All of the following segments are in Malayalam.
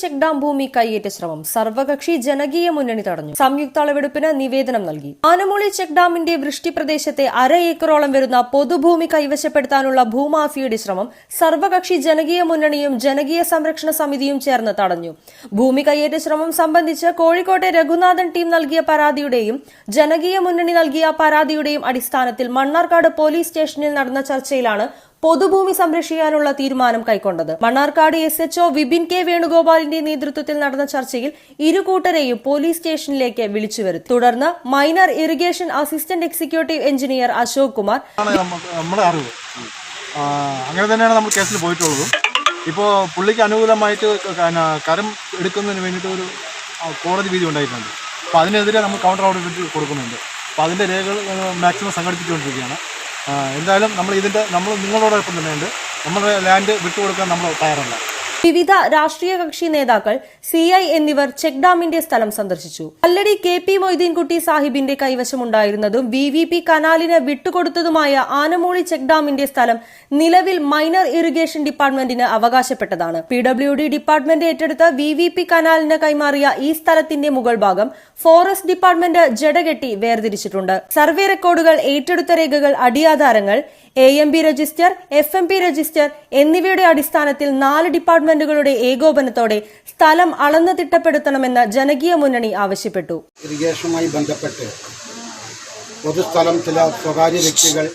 ചെക്ക് ഡാം ഭൂമി കൈയേറ്റ ശ്രമം സർവകക്ഷി ജനകീയ മുന്നണി തടഞ്ഞു. സംയുക്ത അളവെടുപ്പിന് നിവേദനം നൽകി. ആനമൂളി ചെക്ക് ഡാമിന്റെ വൃഷ്ടി പ്രദേശത്തെ അര ഏക്കറോളം വരുന്ന പൊതുഭൂമി കൈവശപ്പെടുത്താനുള്ള ഭൂമാഫിയുടെ ശ്രമം സർവകക്ഷി ജനകീയ മുന്നണിയും ജനകീയ സംരക്ഷണ സമിതിയും ചേർന്ന് തടഞ്ഞു. ഭൂമി കൈയേറ്റ ശ്രമം സംബന്ധിച്ച് കോഴിക്കോട്ടെ രഘുനാഥൻ ടീം നൽകിയ പരാതിയുടെയും ജനകീയ മുന്നണി നൽകിയ പരാതിയുടെയും അടിസ്ഥാനത്തിൽ മണ്ണാർക്കാട് പോലീസ് സ്റ്റേഷനിൽ നടന്ന ചർച്ചയിലാണ് പൊതുഭൂമി സംരക്ഷിക്കാനുള്ള തീരുമാനം കൈക്കൊണ്ടത്. Mannarkkad S HO Vipin K വേണുഗോപാലിന്റെ നേതൃത്വത്തിൽ നടന്ന ചർച്ചയിൽ ഇരു കൂട്ടരെയും പോലീസ് സ്റ്റേഷനിലേക്ക് വിളിച്ചു വരുത്തി. തുടർന്ന് minor irrigation assistant executive engineer Ashok Kumar. അങ്ങനെ തന്നെയാണ് നമ്മൾ കേസിൽ പോയിട്ടുള്ളത്. ഇപ്പോൾ പുള്ളിക്ക് അനുകൂലമായിട്ട് കരം എടുക്കുന്നതിന് വേണ്ടിയിട്ട് ഒരു കോടതി വിധി ഉണ്ടായിട്ടുണ്ട്. അപ്പോൾ അതിനെതിരെ നമ്മൾ കൗണ്ടർ ഓർഡർ കൊടുക്കുന്നുണ്ട്. അപ്പോൾ അതിന്റെ രേഖകൾ മാക്സിമം സംഘടിപ്പിച്ചുകൊണ്ടിരിക്കുകയാണ്. എന്തായാലും നമ്മൾ ഇതിന്റെ നമ്മൾ നിങ്ങളോടൊപ്പം തന്നെയുണ്ട്. നമ്മുടെ ലാൻഡ് വിട്ടുകൊടുക്കാൻ നമ്മൾ തയ്യാറല്ല. വിവിധ രാഷ്ട്രീയ കക്ഷി നേതാക്കൾ സി ഐ എന്നിവർ ചെക്ക് ഡാമിന്റെ സ്ഥലം സന്ദർശിച്ചു. അല്ലടി കെ പി മൊയ്തീൻകുട്ടി സാഹിബിന്റെ കൈവശമുണ്ടായിരുന്നതും വി വി പി കനാലിന് വിട്ടുകൊടുത്തതുമായ ആനമൂളി ചെക്ക് ഡാമിന്റെ സ്ഥലം നിലവിൽ മൈനർ ഇറിഗേഷൻ ഡിപ്പാർട്ട്മെന്റിന് അവകാശപ്പെട്ടതാണ്. പി ഡബ്ല്യു ഡി ഡിപ്പാർട്ട്മെന്റ് ഏറ്റെടുത്ത വി വി പി കനാലിന് കൈമാറിയ ഈ സ്ഥലത്തിന്റെ മുകൾ ഭാഗം ഫോറസ്റ്റ് ഡിപ്പാർട്ട്മെന്റ് ജടകെട്ടി വേർതിരിച്ചിട്ടുണ്ട്. സർവേ റെക്കോർഡുകൾ ഏറ്റെടുത്ത രേഖകൾ അടിയാധാരങ്ങൾ A M B register F M P register എന്നിവയുടെ അടിസ്ഥാനത്തിൽ നാല് ഡിപ്പാർട്ട്മെന്റുകളുടെ ഏകോപനത്തോടെ സ്ഥലം അളന്നു തിട്ടപ്പെടുത്തണമെന്ന് ജനകീയ മുന്നണി ആവശ്യപ്പെട്ടു. ഇറിഗേഷനുമായി ബന്ധപ്പെട്ട് പൊതുസ്ഥലം ചില സ്വകാര്യ വ്യക്തികൾ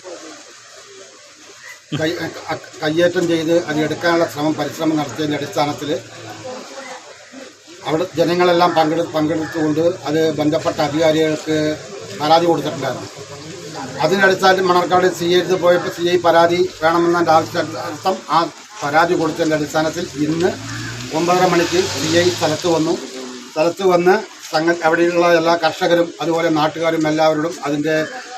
കയ്യേറ്റം ചെയ്ത് അത് എടുക്കാനുള്ള ശ്രമം പരിശ്രമം നടത്തിയതിന്റെ അടിസ്ഥാനത്തിൽ അവിടെ ജനങ്ങളെല്ലാം പങ്കെടു പങ്കെടുത്തുകൊണ്ട് അത് ബന്ധപ്പെട്ട അധികാരികൾക്ക് പരാതി കൊടുത്തിട്ടുണ്ടായിരുന്നു. അതിന്റെ അടിസ്ഥാനത്തിൽ മണർക്കാട് സി ഐ പോയപ്പോൾ സി ഐ പരാതി വേണമെന്നതിന്റെ ആവശ്യം ആ പരാതി കൊടുത്തതിന്റെ അടിസ്ഥാനത്തിൽ ഇന്ന് ഒമ്പതര മണിക്ക് സി ഐ സ്ഥലത്ത് വന്നു. സ്ഥലത്ത് വന്ന് സംഘ അവിടെയുള്ള എല്ലാ കർഷകരും അതുപോലെ നാട്ടുകാരും എല്ലാവരോടും അതിന്റെ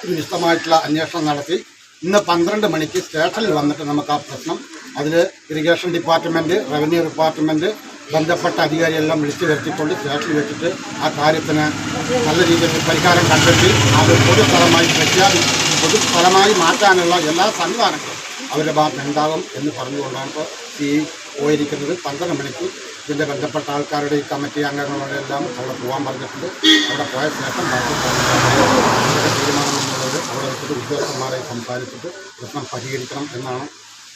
വിശദമായിട്ടുള്ള അന്വേഷണം നടത്തി. ഇന്ന് പന്ത്രണ്ട് മണിക്ക് സ്റ്റേഷനിൽ വന്നിട്ട് നമുക്ക് ആ പ്രശ്നം അതിൽ ഇറിഗേഷൻ ഡിപ്പാർട്ട്മെന്റ് റവന്യൂ ഡിപ്പാർട്ട്മെന്റ് ബന്ധപ്പെട്ട അധികാരിയെല്ലാം വിളിച്ചു വരുത്തിക്കൊണ്ട് സ്റ്റേഷനിൽ വെച്ചിട്ട് ആ കാര്യത്തിന് നല്ല രീതിയിൽ പരിഹാരം കണ്ടെത്തി അത് പൊതുസ്ഥലമായി പ്രഖ്യാപിച്ച് പൊതുസ്ഥലമായി മാറ്റാനുള്ള എല്ലാ സംവിധാനങ്ങളും അവരുടെ ഭാഗത്ത് ഉണ്ടാകും എന്ന് പറഞ്ഞുകൊണ്ടാണ് ഇപ്പോൾ ഈ പോയിരിക്കുന്നത്. പന്ത്രണ്ട് മണിക്ക് ഇതിന്റെ ബന്ധപ്പെട്ട ആൾക്കാരുടെ ഈ കമ്മിറ്റി അംഗങ്ങളുടെ എല്ലാം അവിടെ പോകാൻ പറഞ്ഞിട്ടുണ്ട്. അവിടെ പോയ ശേഷം തീരുമാനം എന്നുള്ളത് അവിടെ വെച്ചിട്ട് ഉദ്യോഗസ്ഥന്മാരെ സംസാരിച്ചിട്ട് പ്രശ്നം പരിഹരിക്കണം എന്നാണ്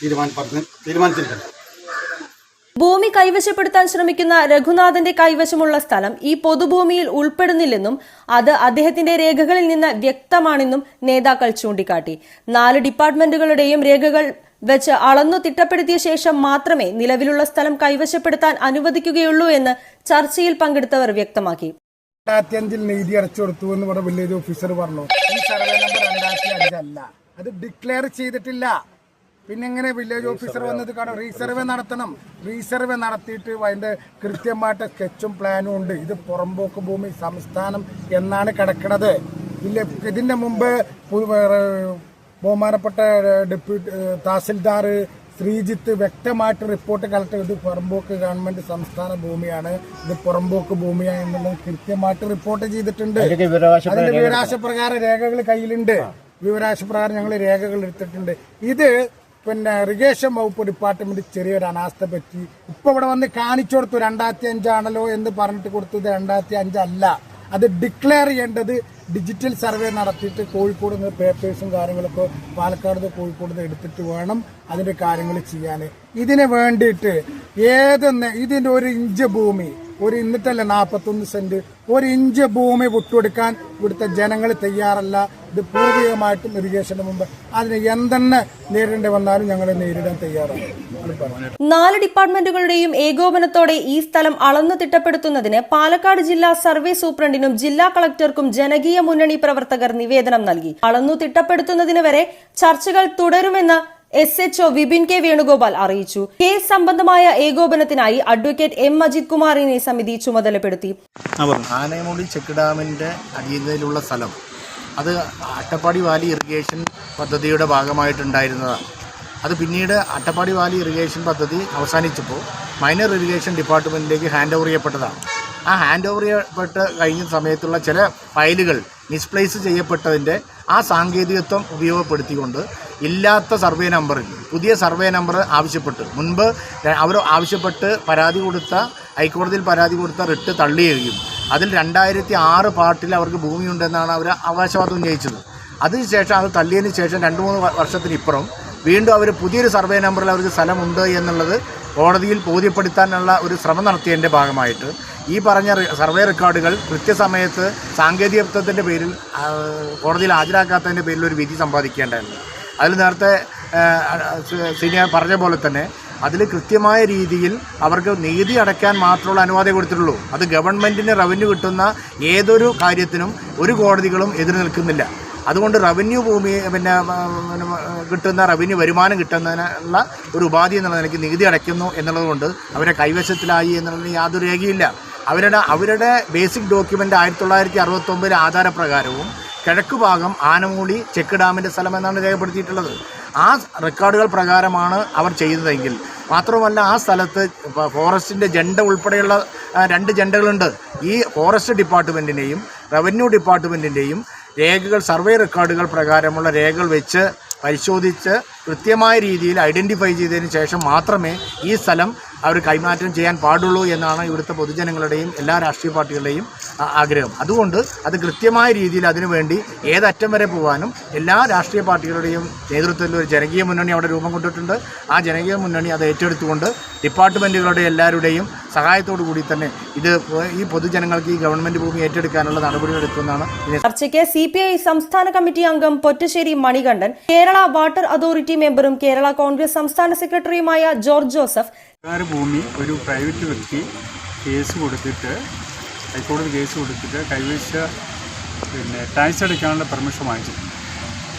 തീരുമാനം പറഞ്ഞ് തീരുമാനിച്ചിരിക്കുന്നത്. ഭൂമി കൈവശപ്പെടുത്താൻ ശ്രമിക്കുന്ന രഘുനാഥന്റെ കൈവശമുള്ള സ്ഥലം ഈ പൊതുഭൂമിയിൽ ഉൾപ്പെടുന്നില്ലെന്നും അത് അദ്ദേഹത്തിന്റെ രേഖകളിൽ നിന്ന് വ്യക്തമാണെന്നും നേതാക്കൾ ചൂണ്ടിക്കാട്ടി. നാല് ഡിപ്പാർട്ട്മെന്റുകളുടെയും രേഖകൾ വെച്ച് അളന്നു തിട്ടപ്പെടുത്തിയ ശേഷം മാത്രമേ നിലവിലുള്ള സ്ഥലം കൈവശപ്പെടുത്താൻ അനുവദിക്കുകയുള്ളൂ എന്ന് ചർച്ചയിൽ പങ്കെടുത്തവർ വ്യക്തമാക്കി. രണ്ടായിരത്തി അഞ്ചിൽ നീതി അടച്ചു കൊടുത്തു എന്ന് പറഞ്ഞ വില്ലേജ് ഓഫീസർ പറഞ്ഞു. ഈ സർവേ നമ്പർ രണ്ടായിരത്തി അഞ്ചല്ല അത് ഡിക്ലെയർ ചെയ്തിട്ടില്ല. പിന്നെ എങ്ങനെ വില്ലേജ് ഓഫീസർ വന്നത് കാണാം. റീസർവേ നടത്തണം. റീസർവേ നടത്തിയിട്ട് അതിന്റെ കൃത്യമായിട്ട് സ്കെച്ചും പ്ലാനും ഉണ്ട്. ഇത് പുറമ്പോക്ക് ഭൂമി സംസ്ഥാനം എന്നാണ് കിടക്കുന്നത് ഇല്ല ഇതിന്റെ മുമ്പ് ബഹുമാനപ്പെട്ട ഡെപ്യൂട്ടി തഹസിൽദാർ ശ്രീജിത്ത് വ്യക്തമായിട്ട് റിപ്പോർട്ട് കളക്ട് ചെയ്ത്. പുറമ്പോക്ക് ഗവൺമെന്റ് സംസ്ഥാന ഭൂമിയാണ്. ഇത് പുറമ്പോക്ക് ഭൂമിയാണ് എന്നുള്ളത് കൃത്യമായിട്ട് റിപ്പോർട്ട് ചെയ്തിട്ടുണ്ട്. അതിന്റെ വിവരാശ പ്രകാരം രേഖകൾ കയ്യിലുണ്ട്. വിവരാശ പ്രകാരം ഞങ്ങൾ രേഖകൾ എടുത്തിട്ടുണ്ട്. ഇത് പിന്നെ ഇറിഗേഷൻ വകുപ്പ് ഡിപ്പാർട്ട്മെന്റ് ചെറിയൊരു അനാസ്ഥ പറ്റി. ഇപ്പൊ ഇവിടെ വന്ന് കാണിച്ചു കൊടുത്തു രണ്ടായിരത്തി അഞ്ചാണല്ലോ എന്ന് പറഞ്ഞിട്ട് കൊടുത്തത് രണ്ടായിരത്തി അഞ്ചല്ല അത് ഡിക്ലെയർ ചെയ്യേണ്ടത് ഡിജിറ്റൽ സർവേ നടത്തിയിട്ട് കോഴിക്കോട് നിന്ന് പേപ്പേഴ്സും കാര്യങ്ങളൊക്കെ പാലക്കാട് നിന്ന് കോഴിക്കോട് നിന്ന് എടുത്തിട്ട് വേണം അതിന്റെ കാര്യങ്ങൾ ചെയ്യാൻ. ഇതിന് വേണ്ടിയിട്ട് ഏതെന്ന് ഇതിന്റെ ഒരു ഇഞ്ച് ഭൂമി ഒരു ഇന്നിട്ടല്ല നാൽപ്പത്തൊന്ന് സെന്റ്. ഒരു ഇഞ്ച് ഭൂമി വിട്ടുകൊടുക്കാൻ ഇവിടുത്തെ ജനങ്ങൾ തയ്യാറല്ല. ഇത് പൂർവികമായിട്ടും ഇറിഗേഷന് മുമ്പ്. അതിന് എന്തെന്നെ നേരിടേണ്ടി വന്നാലും ഞങ്ങൾ നേരിടാൻ തയ്യാറാണ്. നാല് ഡിപ്പാർട്ട്മെന്റുകളുടെയും ഏകോപനത്തോടെ ഈ സ്ഥലം അളന്നു തിട്ടപ്പെടുത്തുന്നതിന് പാലക്കാട് ജില്ലാ സർവേ സൂപ്രണ്ടിനും ജില്ലാ കളക്ടർക്കും ജനകീയ മുന്നണി പ്രവർത്തകർ നിവേദനം നൽകി. അളന്നു തിട്ടപ്പെടുത്തുന്നതിന് വരെ ചർച്ചകൾ തുടരുമെന്ന് S H O Vipin K Venugopal അറിയിച്ചു. കേസ് സംബന്ധമായ ഏകോപനത്തിനായി അഡ്വക്കേറ്റ് എം അജിത് കുമാറിനെ സമിതി ചുമതലപ്പെടുത്തി. ആനയമൂടി ചെക്ക് ഡാമിന്റെ അടിയന്തരയിലുള്ള സ്ഥലം. അത് അട്ടപ്പാടി വാലി ഇറിഗേഷൻ പദ്ധതിയുടെ ഭാഗമായിട്ടുണ്ടായിരുന്നതാണ്. അത് പിന്നീട് അട്ടപ്പാടി വാലി ഇറിഗേഷൻ പദ്ധതി അവസാനിച്ചപ്പോൾ മൈനർ ഇറിഗേഷൻ ഡിപ്പാർട്ട്മെന്റിലേക്ക് ഹാൻഡ് ഓവർ ചെയ്യപ്പെട്ടതാണ്. ആ ഹാൻഡ് ഓവർ ചെയ്യപ്പെട്ട് കഴിഞ്ഞ സമയത്തുള്ള ചില ഫയലുകൾ മിസ്പ്ലേസ് ചെയ്യപ്പെട്ടതിന്റെ ആ സാങ്കേതികത്വം ഉപയോഗപ്പെടുത്തിക്കൊണ്ട് ഇല്ലാത്ത സർവേ നമ്പറിൽ പുതിയ സർവേ നമ്പർ ആവശ്യപ്പെട്ട് മുൻപ് അവർ ആവശ്യപ്പെട്ട് പരാതി കൊടുത്ത ഹൈക്കോടതിയിൽ പരാതി കൊടുത്ത റിട്ട് തള്ളിയുകയും അതിൽ രണ്ടായിരത്തി ആറ് പാർട്ടിൽ അവർക്ക് ഭൂമിയുണ്ടെന്നാണ് അവർ അവകാശവാദം ഉന്നയിച്ചത്. അതിനുശേഷം അത് തള്ളിയതിന് ശേഷം രണ്ട് മൂന്ന് വർഷത്തിനിപ്പുറം വീണ്ടും അവർ പുതിയൊരു സർവേ നമ്പറിൽ അവർക്ക് സ്ഥലമുണ്ട് എന്നുള്ളത് കോടതിയിൽ ബോധ്യപ്പെടുത്താനുള്ള ഒരു ശ്രമം നടത്തിയതിന്റെ ഭാഗമായിട്ട് ഈ പറഞ്ഞ സർവേ റെക്കോർഡുകൾ കൃത്യസമയത്ത് സാങ്കേതികത്വത്തിന്റെ പേരിൽ കോടതിയിൽ ഹാജരാക്കാത്തതിന്റെ പേരിൽ ഒരു വിധി സമ്പാദിക്കേണ്ടതായിരുന്നു അതിൽ നേരത്തെ സീനിയർ പറഞ്ഞ പോലെ തന്നെ അതിൽ കൃത്യമായ രീതിയിൽ അവർക്ക് നീതി അടയ്ക്കാൻ മാത്രമുള്ള അനുവാദം കൊടുത്തിട്ടുള്ളൂ. അത് ഗവൺമെന്റിന് റവന്യൂ കിട്ടുന്ന ഏതൊരു കാര്യത്തിനും ഒരു കോടതികളും എതിർ നിൽക്കുന്നില്ല. അതുകൊണ്ട് റവന്യൂ ഭൂമി പിന്നെ കിട്ടുന്ന റവന്യൂ വരുമാനം കിട്ടുന്നതിനുള്ള ഒരു ഉപാധി എന്നുള്ള നിലയ്ക്ക് നികുതി അടയ്ക്കുന്നു എന്നുള്ളതുകൊണ്ട് അവരെ കൈവശത്തിലായി എന്നുള്ളതിന് യാതൊരു രേഖയില്ല അവരുടെ അവരുടെ ബേസിക് ഡോക്യുമെന്റ് ആയിരത്തി തൊള്ളായിരത്തി അറുപത്തൊമ്പത് ആധാരപ്രകാരവും കിഴക്ക് ഭാഗം ആനമൂടി ചെക്ക് ഡാമിന്റെ സ്ഥലം എന്നാണ് രേഖപ്പെടുത്തിയിട്ടുള്ളത്. ആ റെക്കോർഡുകൾ പ്രകാരമാണ് അവർ ചെയ്തതെങ്കിൽ. മാത്രമല്ല ആ സ്ഥലത്ത് ഫോറസ്റ്റിന്റെ ജെണ്ട ഉൾപ്പെടെയുള്ള രണ്ട് ജെണ്ടകളുണ്ട്. ഈ ഫോറസ്റ്റ് ഡിപ്പാർട്ട്മെന്റിന്റെയും റവന്യൂ ഡിപ്പാർട്ട്മെന്റിന്റെയും രേഖകൾ സർവേ റെക്കോർഡുകൾ പ്രകാരമുള്ള രേഖകൾ വെച്ച് പരിശോധിച്ച് കൃത്യമായ രീതിയിൽ ഐഡന്റിഫൈ ചെയ്തതിന് ശേഷം മാത്രമേ ഈ സ്ഥലം അവർ കൈമാറ്റം ചെയ്യാൻ പാടുള്ളൂ എന്നാണ് ഇവിടുത്തെ പൊതുജനങ്ങളുടെയും എല്ലാ രാഷ്ട്രീയ പാർട്ടികളുടെയും ആഗ്രഹം. അതുകൊണ്ട് അത് കൃത്യമായ രീതിയിൽ അതിനുവേണ്ടി ഏതറ്റം വരെ പോകാനും എല്ലാ രാഷ്ട്രീയ പാർട്ടികളുടെയും നേതൃത്വത്തിൽ ഒരു ജനകീയ മുന്നണി അവിടെ രൂപം കൊണ്ടിട്ടുണ്ട്. ആ ജനകീയ മുന്നണി അത് ഏറ്റെടുത്തുകൊണ്ട് ഡിപ്പാർട്ട്മെന്റുകളുടെ എല്ലാവരുടെയും സഹായത്തോടു കൂടി തന്നെ ഇത് ഈ പൊതുജനങ്ങൾക്ക് ഈ ഗവൺമെന്റ് ഭൂമി ഏറ്റെടുക്കാനുള്ള നടപടികൾ എടുക്കുന്നതാണ് ചർച്ചയ്ക്ക് സി പി ഐ സംസ്ഥാന കമ്മിറ്റി അംഗം പൊറ്റശ്ശേരി മണികണ്ഠൻ കേരള വാട്ടർ അതോറിറ്റി മെമ്പറും കേരള കോൺഗ്രസ് സംസ്ഥാന സെക്രട്ടറിയുമായ ജോർജ് ജോസഫ്. സർക്കാർ ഭൂമി ഒരു പ്രൈവറ്റ് വ്യക്തി കേസ് കൊടുത്തിട്ട് ഹൈക്കോടതി കേസ് കൊടുത്തിട്ട് കൈവശ പിന്നെ ടാക്സ് അടയ്ക്കാനുള്ള പെർമിഷൻ വാങ്ങിച്ചിട്ടുണ്ട്.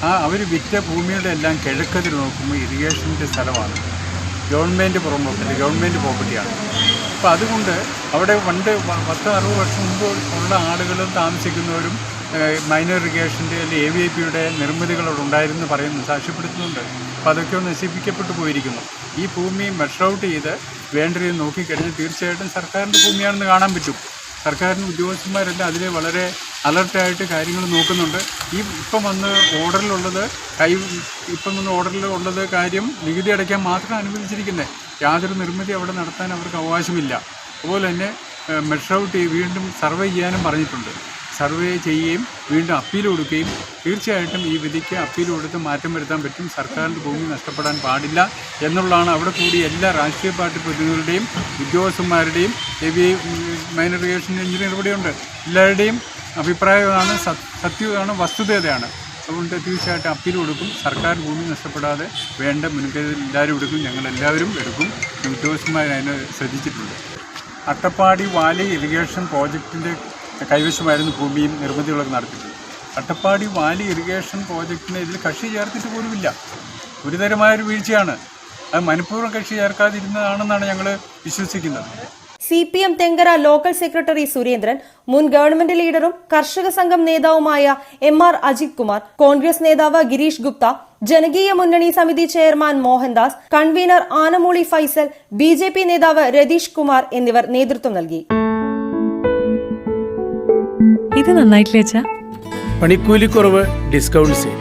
ആ അവർ വിറ്റ ഭൂമിയുടെ എല്ലാം കിഴക്കതിൽ നോക്കുമ്പോൾ ഇറിഗേഷന്റെ സ്ഥലമാണ്. ഗവൺമെന്റ് പ്രോപ്പർട്ടി ഗവൺമെന്റ് പ്രോപ്പർട്ടിയാണ്. അപ്പോൾ അതുകൊണ്ട് അവിടെ പണ്ട് പത്ത് അറുപത് വർഷം മുമ്പ് ഉള്ള ആളുകളും താമസിക്കുന്നവരും മൈനർ ഇറിഗേഷന്റെ അല്ലെങ്കിൽ എ വി ഐ പിയുടെ നിർമ്മിതികൾ അവിടെ ഉണ്ടായിരുന്നു പറയുന്നു സാക്ഷ്യപ്പെടുത്തുന്നുണ്ട്. അപ്പോൾ അതൊക്കെ നശിപ്പിക്കപ്പെട്ടു പോയിരിക്കുന്നു. ഈ ഭൂമി മെഷർ ഔട്ട് ചെയ്ത് വേണ്ട രീതിയിൽ നോക്കിക്കഴിഞ്ഞാൽ തീർച്ചയായിട്ടും സർക്കാരിന്റെ ഭൂമിയാണെന്ന് കാണാൻ പറ്റും. സർക്കാരിന്റെ ഉദ്യോഗസ്ഥന്മാരെല്ലാം അതിലെ വളരെ അലർട്ടായിട്ട് കാര്യങ്ങൾ നോക്കുന്നുണ്ട്. ഈ ഇപ്പം വന്ന് ഓർഡറിലുള്ളത് കൈ ഇപ്പം വന്ന് ഓർഡറിൽ ഉള്ളത് കാര്യം നികുതി അടയ്ക്കാൻ മാത്രം അനുവദിച്ചിരിക്കുന്നത് യാതൊരു നിർമ്മിതി അവിടെ നടത്താൻ അവർക്ക് അവകാശമില്ല. അതുപോലെ തന്നെ മെഷർ ടി വീണ്ടും സർവേ ചെയ്യാനും പറഞ്ഞിട്ടുണ്ട്. സർവേ ചെയ്യുകയും വീണ്ടും അപ്പീൽ കൊടുക്കുകയും തീർച്ചയായിട്ടും ഈ വിധിക്ക് അപ്പീൽ കൊടുത്ത് മാറ്റം വരുത്താൻ പറ്റും. സർക്കാരിന്റെ ഭൂമി നഷ്ടപ്പെടാൻ പാടില്ല എന്നുള്ളതാണ് അവിടെ കൂടി എല്ലാ രാഷ്ട്രീയ പാർട്ടി പ്രതിനിധികളുടെയും ഉദ്യോഗസ്ഥന്മാരുടെയും ഹെവി മൈനർ ഇറിഗേഷൻ എഞ്ചിനീയർ ഇവിടെയുണ്ട് എല്ലാവരുടെയും അഭിപ്രായമാണ് സത്യതാണ് വസ്തുതയാണ് അതുകൊണ്ട് തീർച്ചയായിട്ടും അപ്പീൽ കൊടുക്കും. സർക്കാർ ഭൂമി നഷ്ടപ്പെടാതെ വേണ്ട മുൻകരുതൽ എല്ലാവരും എടുക്കും. ഞങ്ങൾ എല്ലാവരും എടുക്കും ഉദ്യോഗസ്ഥന്മാർ അതിനെ ശ്രദ്ധിച്ചിട്ടുണ്ട്. അട്ടപ്പാടി വാലി ഇറിഗേഷൻ പ്രോജക്റ്റിന്റെ കൈവശമായിരുന്നു ഭൂമിയും നിർമ്മിതികളൊക്കെ നടത്തിയിട്ടുള്ളത്. അട്ടപ്പാടി വാലി ഇറിഗേഷൻ പ്രോജക്റ്റിന് ഇതിൽ കക്ഷി ചേർത്തിട്ട് പോലുമില്ല. ഗുരുതരമായൊരു വീഴ്ചയാണ്. അത് മനഃപൂർവം കക്ഷി ചേർക്കാതിരുന്നതാണെന്നാണ് ഞങ്ങൾ വിശ്വസിക്കുന്നത്. C P M Thenkara local secretary Surendran മുൻ ഗവൺമെന്റ് ലീഡറും കർഷക സംഘം നേതാവുമായ എം ആർ അജിത് കുമാർ കോൺഗ്രസ് നേതാവ് ഗിരീഷ് ഗുപ്ത ജനകീയ മുന്നണി സമിതി chairman Mohandas convener Anamooli Faisal B J P നേതാവ് രതീഷ് കുമാർ എന്നിവർ നേതൃത്വം നൽകി. ഇത് നന്നായിട്ടില്ലേ പണിക്കൂലിക്കുറവ് ഡിസ്കൗണ്ട് സെയിൽ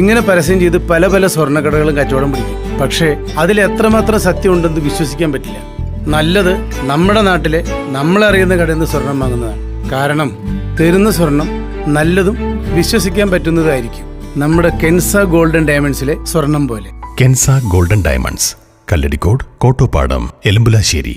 ഇങ്ങനെ പരസ്യം ചെയ്ത് പല പല സ്വർണക്കടകളും കച്ചവടം പിടിക്കും. പക്ഷേ അതിൽ എത്രമാത്രം സത്യം ഉണ്ടെന്ന് വിശ്വസിക്കാൻ പറ്റില്ല. നല്ലത് നമ്മുടെ നാട്ടിലെ നമ്മളറിയുന്ന കടയിൽ നിന്ന് സ്വർണം വാങ്ങുന്നതാണ്. കാരണം തരുന്ന സ്വർണം നല്ലതും വിശ്വസിക്കാൻ പറ്റുന്നതായിരിക്കും നമ്മുടെ കെൻസ ഗോൾഡൻ ഡയമണ്ട്സിലെ സ്വർണം പോലെ. Kenza golden diamonds. കല്ലടിക്കോട് കോട്ടോപ്പാടം എലുമ്പുലാശ്ശേരി.